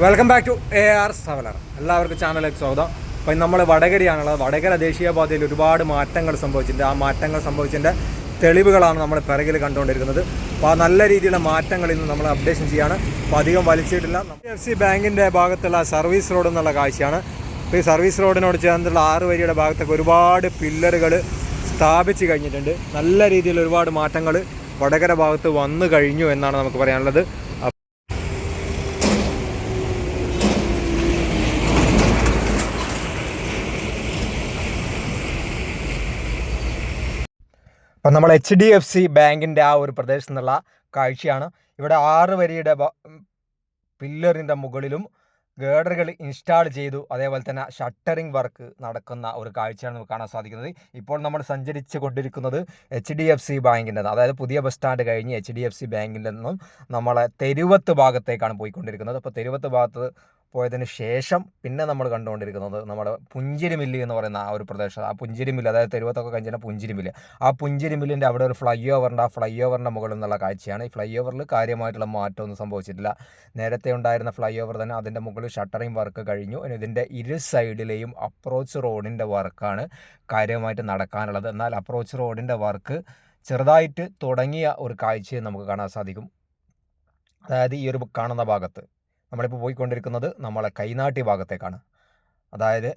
Welcome back to A R സവലർ എല്ലാവർക്കും ചാനലിലേക്ക് സ്വാഗതം. അപ്പം നമ്മൾ വടകരയാണുള്ളത്. വടകര ദേശീയപാതയിൽ ഒരുപാട് മാറ്റങ്ങൾ സംഭവിച്ചിട്ടുണ്ട്. ആ മാറ്റങ്ങൾ സംഭവിച്ചതിന്റെ തെളിവുകളാണ് നമ്മൾ പിറകിൽ കണ്ടുകൊണ്ടിരിക്കുന്നത്. അപ്പോൾ ആ നല്ല രീതിയിലുള്ള മാറ്റങ്ങൾ ഇന്ന് നമ്മൾ അപ്ഡേഷൻ ചെയ്യാണ് അപ്പോൾ അധികം വലിച്ചിട്ടില്ല. എഫ് സി ബാങ്കിന്റെ ഭാഗത്തുള്ള സർവീസ് റോഡ് എന്നുള്ള കാഴ്ചയാണ്. അപ്പോൾ ഈ സർവീസ് റോഡിനോട് ചേർന്നുള്ള ആറ് വരിയുടെ ഭാഗത്തൊക്കെ ഒരുപാട് പില്ലറുകൾ സ്ഥാപിച്ച് കഴിഞ്ഞിട്ടുണ്ട്. നല്ല രീതിയിൽ ഒരുപാട് മാറ്റങ്ങൾ വടകര ഭാഗത്ത് വന്നു കഴിഞ്ഞു എന്നാണ് നമുക്ക് പറയാനുള്ളത്. അപ്പം നമ്മൾ എച്ച് ഡി എഫ് സി ബാങ്കിന്റെ ആ ഒരു പ്രദേശത്ത് നിന്നുള്ള കാഴ്ചയാണ്. ഇവിടെ ആറ് വരിയുടെ പില്ലറിന്റെ മുകളിലും ഗേഡറുകൾ ഇൻസ്റ്റാൾ ചെയ്തു. അതേപോലെ തന്നെ ഷട്ടറിംഗ് വർക്ക് നടക്കുന്ന ഒരു കാഴ്ചയാണ് നമുക്ക് കാണാൻ സാധിക്കുന്നത്. ഇപ്പോൾ നമ്മൾ സഞ്ചരിച്ചു കൊണ്ടിരിക്കുന്നത് എച്ച് ഡി എഫ് സി ബാങ്കിന്റെ അതായത് പുതിയ ബസ് സ്റ്റാൻഡ് കഴിഞ്ഞ് എച്ച് ഡി എഫ് സി ബാങ്കിന്റെ നിന്നും നമ്മളെ തെരുവത്ത് ഭാഗത്തേക്കാണ് പോയിക്കൊണ്ടിരിക്കുന്നത്. അപ്പോൾ തെരുവത്ത് ഭാഗത്ത് പോയതിന് ശേഷം പിന്നെ നമ്മൾ കണ്ടുകൊണ്ടിരിക്കുന്നത് നമ്മുടെ പുഞ്ചിരി മില്ല് എന്ന് പറയുന്ന ആ ഒരു പ്രദേശം. ആ പുഞ്ചിരി മില്ല് അതായത് തെരുവത്തൊക്കെ കഴിഞ്ഞാൽ പുഞ്ചിരി മില്ല് ആ പുഞ്ചിരി മില്ലിന്റെ അവിടെ ഒരു ഫ്ലൈ ഓവറിന്റെ ആ ഫ്ലൈ ഓവറിന്റെ മുകളിൽ നിന്നുള്ള കാഴ്ചയാണ്. ഈ ഫ്ലൈ ഓവറിൽ കാര്യമായിട്ടുള്ള മാറ്റമൊന്നും സംഭവിച്ചിട്ടില്ല. നേരത്തെ ഉണ്ടായിരുന്ന ഫ്ലൈ ഓവർ തന്നെ അതിന്റെ മുകളിൽ ഷട്ടറിങ് വർക്ക് കഴിഞ്ഞു. ഇതിന്റെ ഇരു സൈഡിലെയും അപ്രോച്ച് റോഡിന്റെ വർക്കാണ് കാര്യമായിട്ട് നടക്കാനുള്ളത്. എന്നാൽ അപ്രോച്ച് റോഡിന്റെ വർക്ക് ചെറുതായിട്ട് തുടങ്ങിയ ഒരു കാഴ്ചയും നമുക്ക് കാണാൻ സാധിക്കും. അതായത് ഈ ഒരു കാണുന്ന ഭാഗത്ത്. നമ്മളിപ്പോൾ പോയിക്കൊണ്ടിരിക്കുന്നത് നമ്മളെ കൈനാട്ടി ഭാഗത്തേക്കാണ്. അതായത്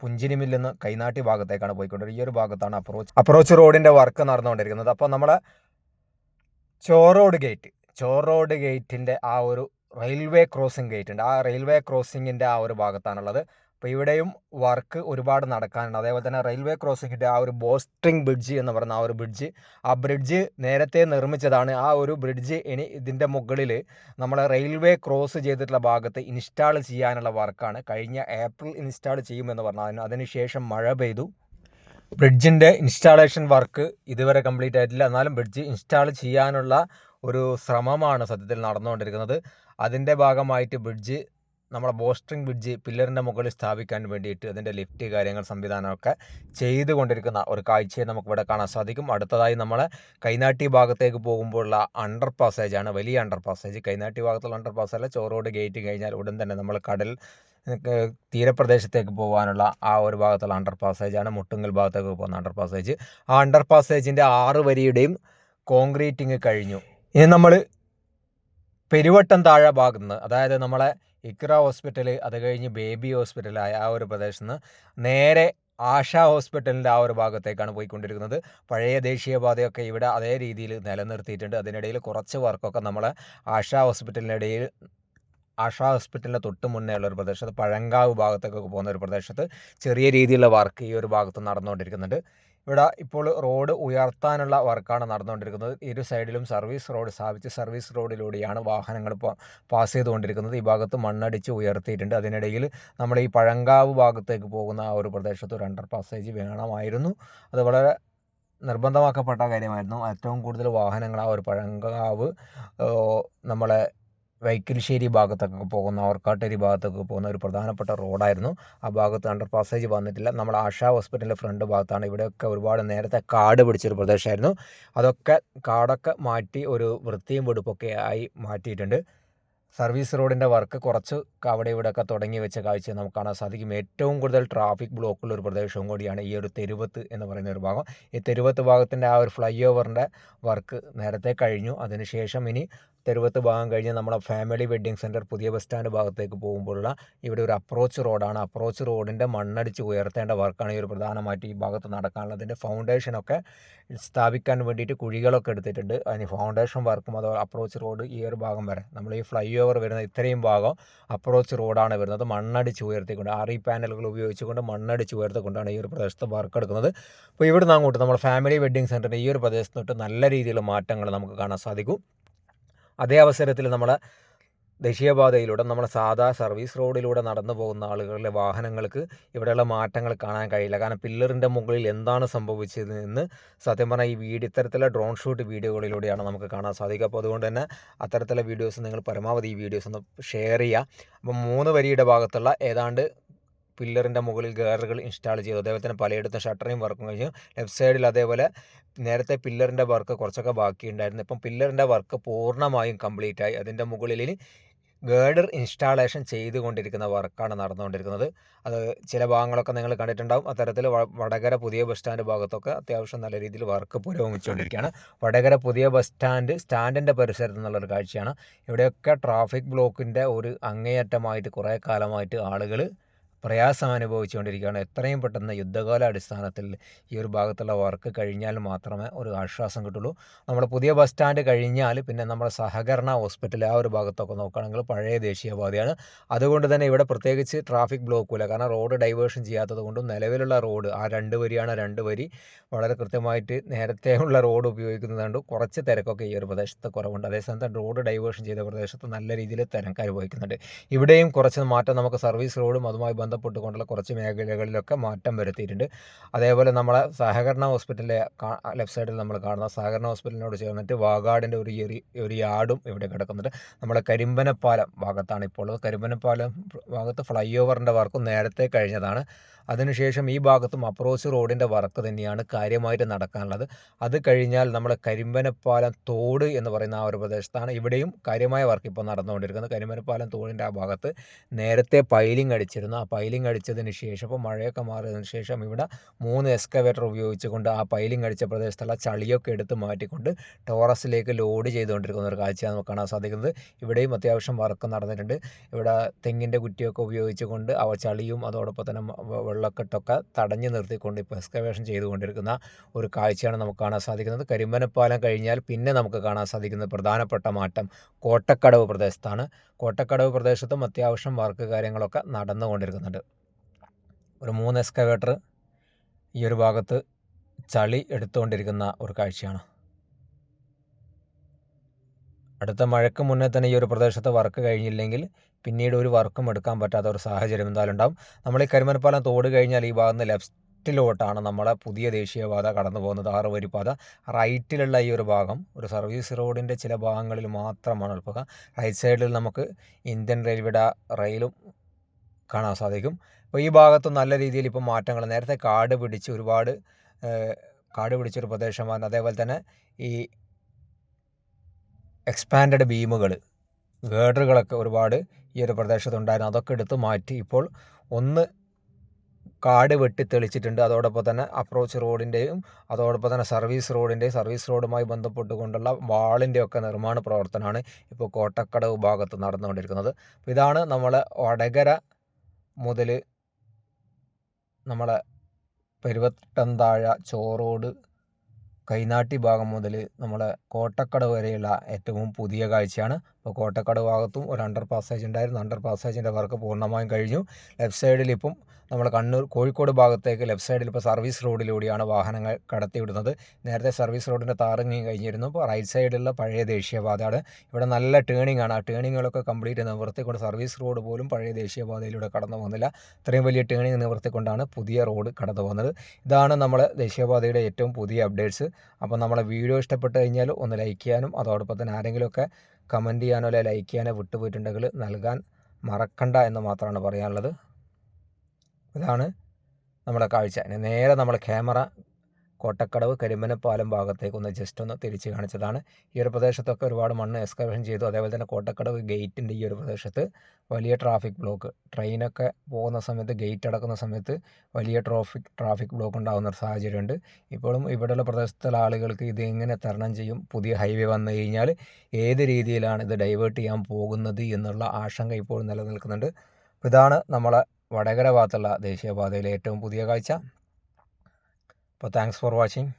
പുഞ്ചിരിമിൽ നിന്ന് കൈനാട്ടി ഭാഗത്തേക്കാണ് പോയിക്കൊണ്ടിരിക്കുന്നത് ഈ ഒരു ഭാഗത്താണ് അപ്രോച്ച് അപ്രോച്ച് റോഡിന്റെ വർക്ക് നടന്നുകൊണ്ടിരിക്കുന്നത്. അപ്പോൾ നമ്മളെ ചോറോഡ് ഗേറ്റ് ചോറോഡ് ഗേറ്റിന്റെ ആ ഒരു റെയിൽവേ ക്രോസിംഗ് ഗേറ്റ് ഉണ്ട് ആ റെയിൽവേ ക്രോസിങ്ങിന്റെ ആ ഒരു ഭാഗത്താണുള്ളത്. അപ്പോൾ ഇവിടെയും വർക്ക് ഒരുപാട് നടക്കാനുണ്ട്. അതേപോലെ തന്നെ റെയിൽവേ ക്രോസിങ്ങിന്റെ ആ ഒരു ബോസ്ട്രിങ് ബ്രിഡ്ജ് എന്ന് പറയുന്ന ആ ഒരു ബ്രിഡ്ജ് ആ ബ്രിഡ്ജ് നേരത്തെ നിർമ്മിച്ചതാണ്. ആ ഒരു ബ്രിഡ്ജ് ഇനി ഇതിന്റെ മുകളിൽ നമ്മൾ റെയിൽവേ ക്രോസ് ചെയ്തിട്ടുള്ള ഭാഗത്ത് ഇൻസ്റ്റാൾ ചെയ്യാനുള്ള വർക്കാണ്. കഴിഞ്ഞ ഏപ്രിൽ ഇൻസ്റ്റാൾ ചെയ്യുമെന്ന് പറഞ്ഞു. അതിന് അതിനുശേഷം മഴ പെയ്തു. ബ്രിഡ്ജിന്റെ ഇൻസ്റ്റാളേഷൻ വർക്ക് ഇതുവരെ കംപ്ലീറ്റ് ആയിട്ടില്ല. എന്നാലും ബ്രിഡ്ജ് ഇൻസ്റ്റാൾ ചെയ്യാനുള്ള ഒരു ശ്രമമാണ് സത്യത്തിൽ നടന്നുകൊണ്ടിരിക്കുന്നത്. അതിന്റെ ഭാഗമായിട്ട് ബ്രിഡ്ജ് നമ്മളെ ബോസ്റ്ററിംഗ് ബ്രിഡ്ജ് പില്ലറിന്റെ മുകളിൽ സ്ഥാപിക്കാൻ വേണ്ടിയിട്ട് അതിന്റെ ലിഫ്റ്റ് കാര്യങ്ങൾ സംവിധാനമൊക്കെ ചെയ്തുകൊണ്ടിരിക്കുന്ന ഒരു കാഴ്ചയെ നമുക്കിവിടെ കാണാൻ സാധിക്കും. അടുത്തതായി നമ്മൾ കൈനാട്ടി ഭാഗത്തേക്ക് പോകുമ്പോഴുള്ള അണ്ടർ പാസേജാണ് വലിയ അണ്ടർ പാസേജ് കൈനാട്ടി ഭാഗത്തുള്ള അണ്ടർ പാസേജല്ല ചോറോട് ഗേറ്റ് കഴിഞ്ഞാൽ ഉടൻ തന്നെ നമ്മൾ കടൽ തീരപ്രദേശത്തേക്ക് പോകാനുള്ള ആ ഒരു ഭാഗത്തുള്ള അണ്ടർ പാസേജാണ് മുട്ടുങ്ങൽ ഭാഗത്തേക്ക് പോകുന്ന അണ്ടർ പാസേജ് ആ അണ്ടർ പാസേജിന്റെ ആറ് വരിയുടെയും കോൺക്രീറ്റിങ് കഴിഞ്ഞു. ഇനി നമ്മൾ പെരുവട്ടം താഴെ ഭാഗത്ത് നിന്ന് അതായത് നമ്മളെ ഇക്ര ഹോസ്പിറ്റൽ അത് കഴിഞ്ഞ് ബേബി ഹോസ്പിറ്റലായ ആ ഒരു പ്രദേശത്ത് നിന്ന് നേരെ ആശ ഹോസ്പിറ്റലിന്റെ ആ ഒരു ഭാഗത്തേക്കാണ് പോയിക്കൊണ്ടിരിക്കുന്നത്. പഴയ ദേശീയപാതയൊക്കെ ഇവിടെ അതേ രീതിയിൽ നിലനിർത്തിയിട്ടുണ്ട്. അതിനിടയിൽ കുറച്ച് വർക്കൊക്കെ നമ്മൾ ആശ ഹോസ്പിറ്റലിനിടയിൽ ആഷ ഹോസ്പിറ്റലിന്റെ തൊട്ട് മുന്നേ ഉള്ള ഒരു പ്രദേശത്ത് പഴങ്കാവ് ഭാഗത്തേക്കൊക്കെ പോകുന്ന ഒരു പ്രദേശത്ത് ചെറിയ രീതിയിലുള്ള വർക്ക് ഈ ഒരു ഭാഗത്ത് നടന്നുകൊണ്ടിരിക്കുന്നുണ്ട്. ഇവിടെ ഇപ്പോൾ റോഡ് ഉയർത്താനുള്ള വർക്കാണ് നടന്നുകൊണ്ടിരിക്കുന്നത്. ഇരു സൈഡിലും സർവീസ് റോഡ് സ്ഥാപിച്ച് സർവീസ് റോഡിലൂടെയാണ് വാഹനങ്ങൾ പാസ് ചെയ്തുകൊണ്ടിരിക്കുന്നത്. ഈ ഭാഗത്ത് മണ്ണടിച്ച് ഉയർത്തിയിട്ടുണ്ട്. അതിനിടയിൽ നമ്മൾ ഈ പഴങ്കാവ് ഭാഗത്തേക്ക് പോകുന്ന ആ ഒരു പ്രദേശത്ത് ഒരു അണ്ടർ പാസേജ് വേണമായിരുന്നു. അത് വളരെ നിർബന്ധമാക്കപ്പെട്ട കാര്യമായിരുന്നു. ഏറ്റവും കൂടുതൽ വാഹനങ്ങൾ ആ ഒരു പഴങ്കാവ് നമ്മളെ വൈക്കൽശ്ശേരി ഭാഗത്തൊക്കെ പോകുന്ന ഓർക്കാട്ടേരി ഭാഗത്തൊക്കെ പോകുന്ന ഒരു പ്രധാനപ്പെട്ട റോഡായിരുന്നു. ആ ഭാഗത്ത് അണ്ടർ പാസേജ് വന്നിട്ടില്ല. നമ്മൾ ആശാ ഹോസ്പിറ്റലിന്റെ ഫ്രണ്ട് ഭാഗത്താണ്. ഇവിടെയൊക്കെ ഒരുപാട് നേരത്തെ കാട് പിടിച്ചൊരു പ്രദേശമായിരുന്നു. അതൊക്കെ കാടൊക്കെ മാറ്റി ഒരു വൃത്തിയും വെടുപ്പൊക്കെ ആയി മാറ്റിയിട്ടുണ്ട്. സർവീസ് റോഡിന്റെ വർക്ക് കുറച്ച് അവിടെ ഇവിടെയൊക്കെ തുടങ്ങി വെച്ച കാഴ്ച നമുക്ക് കാണാൻ സാധിക്കും. ഏറ്റവും കൂടുതൽ ട്രാഫിക് ബ്ലോക്കുള്ള ഒരു പ്രദേശവും കൂടിയാണ് ഈ ഒരു തെരുവത്ത് എന്ന് പറയുന്ന ഒരു ഭാഗം. ഈ തെരുവത്ത് ഭാഗത്തിന്റെ ആ ഒരു ഫ്ലൈ ഓവറിന്റെ വർക്ക് നേരത്തെ കഴിഞ്ഞു. അതിനുശേഷം ഇനി തെരുവത്ത് ഭാഗം കഴിഞ്ഞ് നമ്മുടെ ഫാമിലി വെഡ്ഡിങ് സെന്റർ പുതിയ ബസ് സ്റ്റാൻഡ് ഭാഗത്തേക്ക് പോകുമ്പോഴുള്ള ഇവിടെ ഒരു അപ്രോച്ച് റോഡാണ് അപ്രോച്ച് റോഡിന്റെ മണ്ണടിച്ച് ഉയർത്തേണ്ട വർക്കാണ് ഈ ഒരു പ്രധാനമായിട്ട് ഈ ഭാഗത്ത് നടക്കാനുള്ളത്. അതിന്റെ ഫൗണ്ടേഷനൊക്കെ സ്ഥാപിക്കാൻ വേണ്ടിയിട്ട് കുഴികളൊക്കെ എടുത്തിട്ടുണ്ട്. അതിന് ഫൗണ്ടേഷൻ വർക്കും അതോ അപ്രോച്ച് റോഡ് ഈ ഒരു ഭാഗം വരെ. നമ്മൾ ഈ ഫ്ലൈ ഓവർ വരുന്ന ഇത്രയും ഭാഗം അപ്രോച്ച് റോഡാണ് വരുന്നത്. മണ്ണടിച്ച് ഉയർത്തിക്കൊണ്ട് ആറി പാനലുകൾ ഉപയോഗിച്ചുകൊണ്ട് മണ്ണടിച്ച് ഉയർത്തിക്കൊണ്ടാണ് ഈ ഒരു പ്രദേശത്ത് വർക്ക് എടുക്കുന്നത്. അപ്പോൾ ഇവിടുന്ന് അങ്ങോട്ട് നമ്മൾ ഫാമിലി വെഡ്ഡിങ് സെന്ററിന്റെ ഈ ഒരു പ്രദേശത്ത് തൊട്ട് നല്ല രീതിയിലുള്ള മാറ്റങ്ങൾ നമുക്ക് കാണാൻ സാധിക്കും. അതേ അവസരത്തിൽ നമ്മൾ ദേശീയപാതയിലൂടെ നമ്മൾ സാധാ സർവീസ് റോഡിലൂടെ നടന്നു പോകുന്ന ആളുകളുടെ വാഹനങ്ങൾക്ക് ഇവിടെയുള്ള മാറ്റങ്ങൾ കാണാൻ കഴിയില്ല. കാരണം പില്ലറിന്റെ മുകളിൽ എന്താണ് സംഭവിച്ചത് എന്ന് സത്യം പറഞ്ഞാൽ ഈ വീഡിയോ ഇത്തരത്തിലുള്ള ഡ്രോൺ ഷൂട്ട് വീഡിയോകളിലൂടെയാണ് നമുക്ക് കാണാൻ സാധിക്കുക. അപ്പോൾ അതുകൊണ്ട് തന്നെ അത്തരത്തിലുള്ള വീഡിയോസ് നിങ്ങൾ പരമാവധി ഈ വീഡിയോസ് ഒന്ന് ഷെയർ ചെയ്യുക. അപ്പം മൂന്ന് വരിയുടെ ഭാഗത്തുള്ള ഏതാണ്ട് പില്ലറിന്റെ മുകളിൽ ഗേറുകൾ ഇൻസ്റ്റാൾ ചെയ്തു. അതേപോലെ തന്നെ പലയിടത്തും ഷട്ടറിങ് വർക്കും കഴിഞ്ഞു. ലെഫ്റ്റ് സൈഡിൽ അതേപോലെ നേരത്തെ പില്ലറിന്റെ വർക്ക് കുറച്ചൊക്കെ ബാക്കിയുണ്ടായിരുന്നു. ഇപ്പം പില്ലറിന്റെ വർക്ക് പൂർണമായും കംപ്ലീറ്റ് ആയി അതിന്റെ മുകളിൽ ഗേഡർ ഇൻസ്റ്റാളേഷൻ ചെയ്തുകൊണ്ടിരിക്കുന്ന വർക്കാണ് നടന്നുകൊണ്ടിരിക്കുന്നത്. അത് ചില ഭാഗങ്ങളൊക്കെ നിങ്ങൾ കണ്ടിട്ടുണ്ടാവും. അത്തരത്തിൽ വടകര പുതിയ ബസ് സ്റ്റാൻഡ് ഭാഗത്തൊക്കെ അത്യാവശ്യം നല്ല രീതിയിൽ വർക്ക് പുരോഗമിച്ചുകൊണ്ടിരിക്കുകയാണ്. വടകര പുതിയ ബസ് സ്റ്റാൻഡ് സ്റ്റാൻഡിന്റെ പരിസരത്ത് നിന്നുള്ളൊരു കാഴ്ചയാണ്. ഇവിടെയൊക്കെ ട്രാഫിക് ബ്ലോക്കിന്റെ ഒരു അങ്ങേയറ്റമായിട്ട് കുറേ കാലമായിട്ട് ആളുകൾ പ്രയാസം അനുഭവിച്ചുകൊണ്ടിരിക്കുകയാണ് എത്രയും പെട്ടെന്ന് യുദ്ധകാല അടിസ്ഥാനത്തിൽ ഈ ഒരു ഭാഗത്തുള്ള വർക്ക് കഴിഞ്ഞാൽ മാത്രമേ ഒരു ആശ്വാസം കിട്ടുള്ളൂ. നമ്മുടെ പുതിയ ബസ് സ്റ്റാൻഡ് കഴിഞ്ഞാൽ പിന്നെ നമ്മുടെ സഹകരണ ഹോസ്പിറ്റൽ ആ ഒരു ഭാഗത്തൊക്കെ നോക്കുകയാണെങ്കിൽ പഴയ ദേശീയപാതയാണ്. അതുകൊണ്ട് തന്നെ ഇവിടെ പ്രത്യേകിച്ച് ട്രാഫിക് ബ്ലോക്കില്ല കാരണം റോഡ് ഡൈവേർഷൻ ചെയ്യാത്തത് കൊണ്ടും നിലവിലുള്ള റോഡ് ആ രണ്ട് വരിയാണ് രണ്ട് വരി. വളരെ കൃത്യമായിട്ട് നേരത്തെ ഉള്ള റോഡ് ഉപയോഗിക്കുന്നതുകൊണ്ട് കുറച്ച് തിരക്കൊക്കെ ഈ ഒരു പ്രദേശത്ത് കുറവുണ്ട്. അതേസമയത്ത് റോഡ് ഡൈവേർഷൻ ചെയ്ത പ്രദേശത്ത് നല്ല രീതിയിൽ തിരക്ക് അനുഭവിക്കുന്നുണ്ട്. ഇവിടെയും കുറച്ച് മാറ്റം നമുക്ക് സർവീസ് റോഡും അതുമായി ബന്ധപ്പെട്ടുകൊണ്ടുള്ള കുറച്ച് മേഖലകളിലൊക്കെ മാറ്റം വരുത്തിയിട്ടുണ്ട്. അതേപോലെ നമ്മളെ സഹകരണ ഹോസ്പിറ്റലിലെ ലെഫ്റ്റ് സൈഡിൽ നമ്മൾ കാണുന്ന സഹകരണ ഹോസ്പിറ്റലിനോട് ചേർന്നിട്ട് വാഗാടിന്റെ ഒരു ഒരു യാർഡും ഇവിടെ കിടക്കുന്നുണ്ട്. നമ്മളെ കരിമ്പനപ്പാലം ഭാഗത്താണ് ഇപ്പോൾ ഉള്ളത്. കരിമ്പനപ്പാലം ഭാഗത്ത് ഫ്ലൈ ഓവറിന്റെ വർക്കും നേരത്തെ കഴിഞ്ഞതാണ്. അതിനുശേഷം ഈ ഭാഗത്തും അപ്രോച്ച് റോഡിന്റെ വർക്ക് തന്നെയാണ് കാര്യമായിട്ട് നടക്കാനുള്ളത്. അത് കഴിഞ്ഞാൽ നമ്മൾ കരിമ്പനപ്പാലം തോട് എന്ന് പറയുന്ന ആ ഒരു പ്രദേശത്താണ് ഇവിടെയും കാര്യമായ വർക്ക് ഇപ്പോൾ നടന്നുകൊണ്ടിരിക്കുന്നത്. കരിമ്പനപ്പാലം തോടിന്റെ ആ ഭാഗത്ത് നേരത്തെ പൈലിംഗ് അടിച്ചിരുന്നു. ആ പൈലിംഗ് അടിച്ചതിന് ശേഷം ഇപ്പോൾ മഴയൊക്കെ മാറിയതിന് ശേഷം ഇവിടെ മൂന്ന് എക്സ്കവേറ്റർ ഉപയോഗിച്ചുകൊണ്ട് ആ പൈലിംഗ് അടിച്ച പ്രദേശത്തുള്ള ചളിയൊക്കെ എടുത്ത് മാറ്റിക്കൊണ്ട് ടോറസിലേക്ക് ലോഡ് ചെയ്തുകൊണ്ടിരിക്കുന്ന ഒരു കാഴ്ചയാണ് നമുക്ക് കാണാൻ സാധിക്കുന്നത്. ഇവിടെയും അത്യാവശ്യം വർക്ക് നടന്നിട്ടുണ്ട്. ഇവിടെ തെങ്ങിന്റെ കുറ്റിയൊക്കെ ഉപയോഗിച്ചുകൊണ്ട് അവ ചളിയും അതോടൊപ്പം തന്നെ വെള്ളക്കെട്ടൊക്കെ തടഞ്ഞു നിർത്തിക്കൊണ്ട് ഇപ്പോൾ എക്സ്കവേഷൻ ചെയ്തുകൊണ്ടിരിക്കുന്ന ഒരു കാഴ്ചയാണ് നമുക്ക് കാണാൻ സാധിക്കുന്നത്. കരിമ്പനപ്പാലം കഴിഞ്ഞാൽ പിന്നെ നമുക്ക് കാണാൻ സാധിക്കുന്ന പ്രധാനപ്പെട്ട മാറ്റം കോട്ടക്കടവ് പ്രദേശത്താണ്. കോട്ടക്കടവ് പ്രദേശത്തും അത്യാവശ്യം വർക്ക് കാര്യങ്ങളൊക്കെ നടന്നുകൊണ്ടിരിക്കുന്നുണ്ട്. ഒരു മൂന്ന് എക്സ്കവേറ്റർ ഈ ഒരു ഭാഗത്ത് ചളി എടുത്തുകൊണ്ടിരിക്കുന്ന ഒരു കാഴ്ചയാണ്. അടുത്ത മഴയ്ക്ക് മുന്നേ തന്നെ ഈ ഒരു പ്രദേശത്ത് വർക്ക് കഴിഞ്ഞില്ലെങ്കിൽ പിന്നീട് ഒരു വർക്കും എടുക്കാൻ പറ്റാത്ത ഒരു സാഹചര്യം എന്തായാലും ഉണ്ടാവും. നമ്മൾ ഈ കരിമനപ്പാലം തോട് കഴിഞ്ഞാൽ ഈ ഭാഗത്ത് ലെഫ്റ്റിലോട്ടാണ് നമ്മളെ പുതിയ ദേശീയപാത കടന്നു പോകുന്നത്. ആറ് വരി പാത റൈറ്റിലുള്ള ഈ ഒരു ഭാഗം ഒരു സർവീസ് റോഡിന്റെ ചില ഭാഗങ്ങളിൽ മാത്രമാണ് എളുപ്പം റൈറ്റ് സൈഡിൽ നമുക്ക് ഇന്ത്യൻ റെയിൽവേയുടെ റെയിലും കാണാൻ സാധിക്കും. അപ്പോൾ ഈ ഭാഗത്ത് നല്ല രീതിയിൽ ഇപ്പോൾ മാറ്റങ്ങൾ നേരത്തെ കാട് പിടിച്ച് ഒരുപാട് കാട് പിടിച്ചൊരു പ്രദേശമാണ് അതേപോലെ തന്നെ ഈ എക്സ്പാൻഡഡ് ബീമുകൾ ഗേഡറുകളൊക്കെ ഒരുപാട് ഈ ഒരു പ്രദേശത്തുണ്ടായിരുന്നു അതൊക്കെ എടുത്ത് മാറ്റി. ഇപ്പോൾ ഒന്ന് കാട് വെട്ടി തെളിച്ചിട്ടുണ്ട്. അതോടൊപ്പം തന്നെ അപ്രോച്ച് റോഡിന്റെയും അതോടൊപ്പം തന്നെ സർവീസ് റോഡിന്റെയും സർവീസ് റോഡുമായി ബന്ധപ്പെട്ടുകൊണ്ടുള്ള വാളിന്റെ ഒക്കെ നിർമ്മാണ പ്രവർത്തനമാണ് ഇപ്പോൾ കോട്ടക്കടവ് ഭാഗത്ത് നടന്നുകൊണ്ടിരിക്കുന്നത്. ഇതാണ് നമ്മൾ വടകര മുതൽ നമ്മളെ പെരുവട്ടന്താഴ ചോറോട് കൈനാട്ടി ഭാഗം മുതൽ നമ്മളെ കോട്ടക്കടവ് വരെയുള്ള ഏറ്റവും പുതിയ കാഴ്ചയാണ്. അപ്പോൾ കോട്ടക്കടവ് ഭാഗത്തും ഒരു അണ്ടർ പാസേജ് ഉണ്ടായിരുന്നു. അണ്ടർ പാസേജിന്റെ വർക്ക് പൂർണമായും കഴിഞ്ഞു. ലെഫ്റ്റ് സൈഡിൽ ഇപ്പം നമ്മൾ കണ്ണൂർ കോഴിക്കോട് ഭാഗത്തേക്ക് ലെഫ്റ്റ് സൈഡിൽ ഇപ്പോൾ സർവീസ് റോഡിലൂടെയാണ് വാഹനങ്ങൾ കടത്തിവിടുന്നത്. നേരത്തെ സർവീസ് റോഡിന്റെ താറിങ്ങി കഴിഞ്ഞിരുന്നു. ഇപ്പോൾ റൈറ്റ് സൈഡിലുള്ള പഴയ ദേശീയപാതയാണ്. ഇവിടെ നല്ല ടേണിംഗ് ആണ്. ആ ടേണിങ്ങുകളൊക്കെ കംപ്ലീറ്റ് നിവർത്തിക്കൊണ്ട് സർവീസ് റോഡ് പോലും പഴയ ദേശീയപാതയിലൂടെ കടന്നു പോകുന്നില്ല. ഇത്രയും വലിയ ടേണിംഗ് നിവർത്തിക്കൊണ്ടാണ് പുതിയ റോഡ് കടന്നു പോകുന്നത്. ഇതാണ് നമ്മൾ ദേശീയപാതയുടെ ഏറ്റവും പുതിയ അപ്ഡേറ്റ്സ് അപ്പോൾ നമ്മളെ വീഡിയോ ഇഷ്ടപ്പെട്ട് കഴിഞ്ഞാൽ ഒന്ന് ലൈക്ക് ചെയ്യാനും അതോടൊപ്പം തന്നെ ആരെങ്കിലുമൊക്കെ കമന്റ് ചെയ്യാനോ അല്ലെങ്കിൽ ലൈക്ക് ചെയ്യാനോ വിട്ടുപോയിട്ടുണ്ടെങ്കിൽ നൽകാൻ മറക്കണ്ട എന്ന് മാത്രമാണ് പറയാനുള്ളത്. ഇതാണ് നമ്മുടെ കാഴ്ച. ഇനി നേരെ നമ്മൾ ക്യാമറ കോട്ടക്കടവ് കരിമ്പനപ്പാലം ഭാഗത്തേക്ക് ഒന്ന് ജസ്റ്റ് ഒന്ന് തിരിച്ച് കാണിച്ചതാണ്. ഈ ഒരു പ്രദേശത്തൊക്കെ ഒരുപാട് മണ്ണ് എക്സ്കവേഷൻ ചെയ്തു. അതേപോലെ തന്നെ കോട്ടക്കടവ് ഗേറ്റിന്റെ ഈ ഒരു പ്രദേശത്ത് വലിയ ട്രാഫിക് ബ്ലോക്ക് ട്രെയിനൊക്കെ പോകുന്ന സമയത്ത് ഗേറ്റ് അടക്കുന്ന സമയത്ത് വലിയ ട്രാഫിക് ട്രാഫിക് ബ്ലോക്ക് ഉണ്ടാകുന്ന ഒരു സാഹചര്യമുണ്ട്. ഇപ്പോഴും ഇവിടെയുള്ള പ്രദേശത്തുള്ള ആളുകൾക്ക് ഇത് എങ്ങനെ തരണം ചെയ്യും? പുതിയ ഹൈവേ വന്നു കഴിഞ്ഞാൽ ഏത് രീതിയിലാണ് ഇത് ഡൈവേർട്ട് ചെയ്യാൻ പോകുന്നത് എന്നുള്ള ആശങ്ക ഇപ്പോഴും നിലനിൽക്കുന്നുണ്ട്. ഇതാണ് നമ്മളെ വടകര ഭാഗത്തുള്ള ദേശീയപാതയിലെ ഏറ്റവും പുതിയ കാഴ്ച. അപ്പോൾ താങ്ക്സ് ഫോർ വാച്ചിങ്